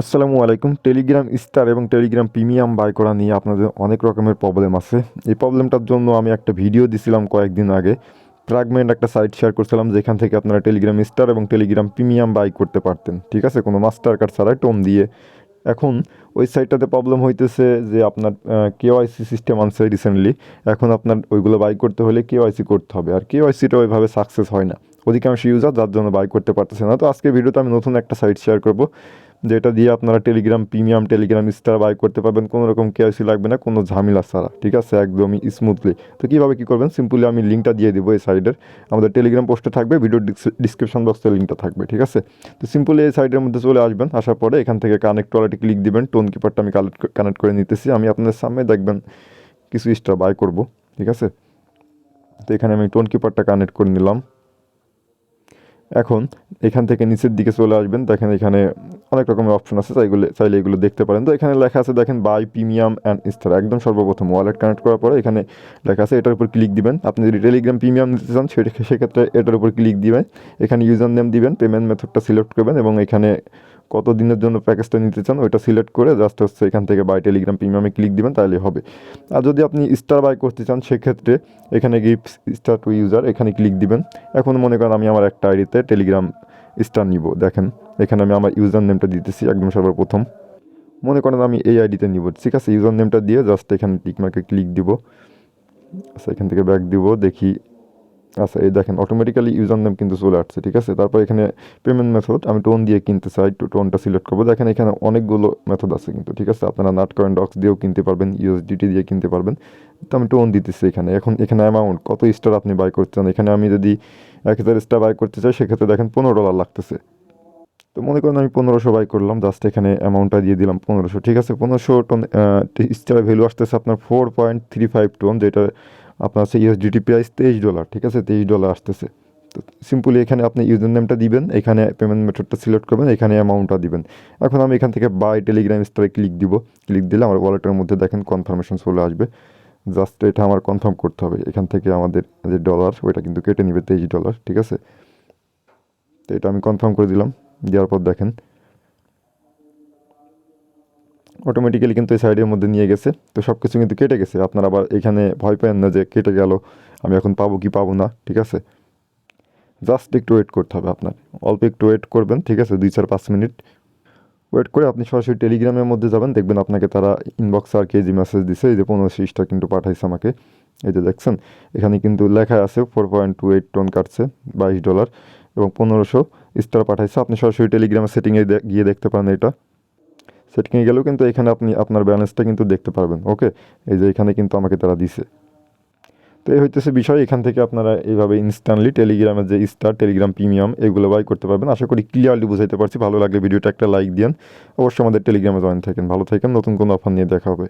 আসসালামু আলাইকুম। Telegram star এবং টেলিগ্রাম প্রিমিয়াম বাই করা নিয়ে আপনাদের অনেক রকমের প্রবলেম আছে। এই প্রবলেমটার জন্য আমি একটা ভিডিও দিছিলাম কয়েকদিন আগে। ফ্র্যাগমেন্ট একটা সাইট শেয়ার করছিলাম, যেখান থেকে আপনারা টেলিগ্রাম স্টার এবং টেলিগ্রাম প্রিমিয়াম বাই করতে পারতেন। ঠিক আছে? কোনো মাস্টার কার্ড ছাড়াই টোন দিয়ে। এখন ওই সাইটটাতে প্রবলেম হইতেছে যে আপনার কেওয়াইসি সিস্টেম আনছে রিসেন্টলি এখন আপনার ওইগুলো বাই করতে হলে কেওয়াইসি করতে হবে। আর কেওয়াইসিটা ওইভাবে সাকসেস হয় না। অধিকাংশ ইউজার যার জন্য বাই করতে পারতেছে না। তো আজকে ভিডিওতে আমি নতুন একটা সাইট শেয়ার করব। যেটা দিয়ে আপনারা Telegram premium Telegram star buy করতে পারবেন। কোনো রকম কেআইসি লাগবে না, কোনো ঝামেলা ছাড়া, ঠিক আছে? একদমই স্মুথলি তো কীভাবে কী করবেন? সিম্পলি আমি লিঙ্কটা দিয়ে দেবো এই সাইডের আমাদের টেলিগ্রাম পোস্টে থাকবে ভিডিও ডিসক্রিপশন বক্সে লিঙ্কটা থাকবে, ঠিক আছে? তো সিম্পলি এই সাইডের মধ্যে চলে আসবেন, আসার পরে এখান থেকে কানেক্ট ওয়ালেটে ক্লিক দিবেন টোন কিপারটা আমি কালেক্ট কানেক্ট করে নিতেছি। আমি আপনাদের সামনে দেখবেন কিছু স্টার বাই করব, ঠিক আছে? তো এখানে আমি টোন কিপারটা কানেক্ট করে নিলাম। এখন এখান থেকে নিচের দিকে চলে আসবেন। দেখেন এখানে অনেক রকমের অপশন আছে চাইগুলো চাইলে এগুলো দেখতে পারেন। তো এখানে লেখা আছে, দেখেন বাই প্রিমিয়াম অ্যান্ড স্টার একদম সর্বপ্রথম ওয়ালেট কানেক্ট করার পরে এখানে লেখা আছে, এটার উপর ক্লিক দিবেন। আপনি যদি টেলিগ্রাম প্রিমিয়াম নিতে চান সেক্ষেত্রে এটার উপর ক্লিক দিবেন। এখানে ইউজার নেম দিবেন পেমেন্ট মেথডটা সিলেক্ট করবেন এবং এখানে কত দিনের জন্য প্যাকেজটা নিতে চান ওইটা সিলেক্ট করে জাস্ট হচ্ছে এখান থেকে বাই টেলিগ্রাম প্রিমিয়ামে ক্লিক দিবেন তাহলে হবে। আর যদি আপনি স্টার বাই করতে চান, সেক্ষেত্রে এখানে গিফট স্টার টু ইউজার এখানে ক্লিক দিবেন। এখন মনে করেন আমি আমার একটা আইডিতে টেলিগ্রাম স্টার নিব, দেখেন। এখানে আমি আমার ইউজার নেমটা দিতেছি, একদম সর্বপ্রথম। মনে করেন আমি এই আইডিতে নিব, ঠিক আছে? ইউজার নেমটা দিয়ে জাস্ট এখানে টিকমার্কে ক্লিক দিব। আচ্ছা এখান থেকে ব্যাক দিব, দেখি আচ্ছা এই দেখেন অটোমেটিক্যালি ইউজার নেম কিন্তু চলে আসছে, ঠিক আছে? তারপর এখানে পেমেন্ট মেথড আমি টোন দিয়ে কিনতে চাই তো টোনটা সিলেক্ট করব। দেখেন, এখানে অনেকগুলো মেথড আছে কিন্তু, ঠিক আছে? আপনারা নাট কয়েন ডক্স দিয়েও কিনতে পারবেন ইউএসডিটি দিয়ে কিনতে পারবেন। তো আমি টোন দিতেছি এখানে। এখন এখানে অ্যামাউন্ট কত স্টার আপনি বাই করতে চান এখানে আমি যদি এক হাজার স্টার বাই করতে চাই, সেক্ষেত্রে দেখেন, পনেরো ডলার লাগতেছে। তো মনে করেন, আমি পনেরোশো বাই করলাম জাস্ট এখানে অ্যামাউন্টটা দিয়ে দিলাম পনেরোশো, ঠিক আছে? পনেরোশো টন স্টার ভ্যালু আসতেছে আপনার four point three five TON যেটা আপনার হচ্ছে ইউএসডিটি প্রাইস তেইশ ডলার ঠিক আছে? তেইশ ডলার আসতেছে। তো সিম্পলি এখানে আপনি ইউজার নেমটা দিবেন, এখানে পেমেন্ট মেথডটা সিলেক্ট করবেন, এখানে অ্যামাউন্টটা দিবেন। এখন আমি এখান থেকে বাই টেলিগ্রাম স্টারে ক্লিক দিব। ক্লিক দিলে আমার ওয়ালেটের মধ্যে দেখেন কনফার্মেশন চলে আসবে। জাস্ট এটা আমার কনফার্ম করতে হবে। এখান থেকে আমাদের যে ডলার ওইটা কিন্তু কেটে নেবে তেইশ ডলার ঠিক আছে? তো এটা আমি কনফার্ম করে দিলাম। দেওয়ার পর দেখেন অটোমেটিক্যালি কিন্তু এই সাইডের মধ্যে নিয়ে গেছে। তো সব কিছু কিন্তু কেটে গেছে। আপনারা আবার এখানে ভয় পেন না যে কেটে গেল, আমি এখন পাবো কি পাবো না, ঠিক আছে? জাস্ট একটু ওয়েট করতে হবে আপনার। অল্প একটু ওয়েট করবেন, ঠিক আছে? দুই চার পাঁচ মিনিট। ওয়েট করে আপনি সরাসরি টেলিগ্রামের মধ্যে যাবেন, দেখবেন আপনাকে তারা ইনবক্সে আর কেজি মেসেজ দিছে। এই যে পনেরো সিরিজটা কিন্তু পাঠাইছে আমাকে। এই যে দেখছেন? এখানে কিন্তু লেখা আছে four point two eight TON কাটছে, বাইশ ডলার এবং পনেরোশো স্টার পাঠাইছে। আপনি সরাসরি টেলিগ্রামের সেটিংয়ে গিয়ে দেখতে পারেন এটা। সেটিংয়ে গেলেও কিন্তু এখানে আপনি আপনার ব্যালেন্সটা কিন্তু দেখতে পারবেন ওকে এই যে এখানে কিন্তু আমাকে তারা দিছে। তো এই হইতেছে বিষয়, এখান থেকে আপনারা এইভাবে ইনস্ট্যান্টলি টেলিগ্রামের যে স্টার টেলিগ্রাম প্রিমিয়াম এগুলো বাই করতে পারবেন। আশা করি ক্লিয়ারলি বুঝাইতে পারছি। ভালো লাগলে ভিডিওটা একটা লাইক দিন অবশ্যই আমাদের টেলিগ্রামে জয়েন থাকেন। ভালো থাকেন। নতুন কোনো অফার নিয়ে দেখা হবে।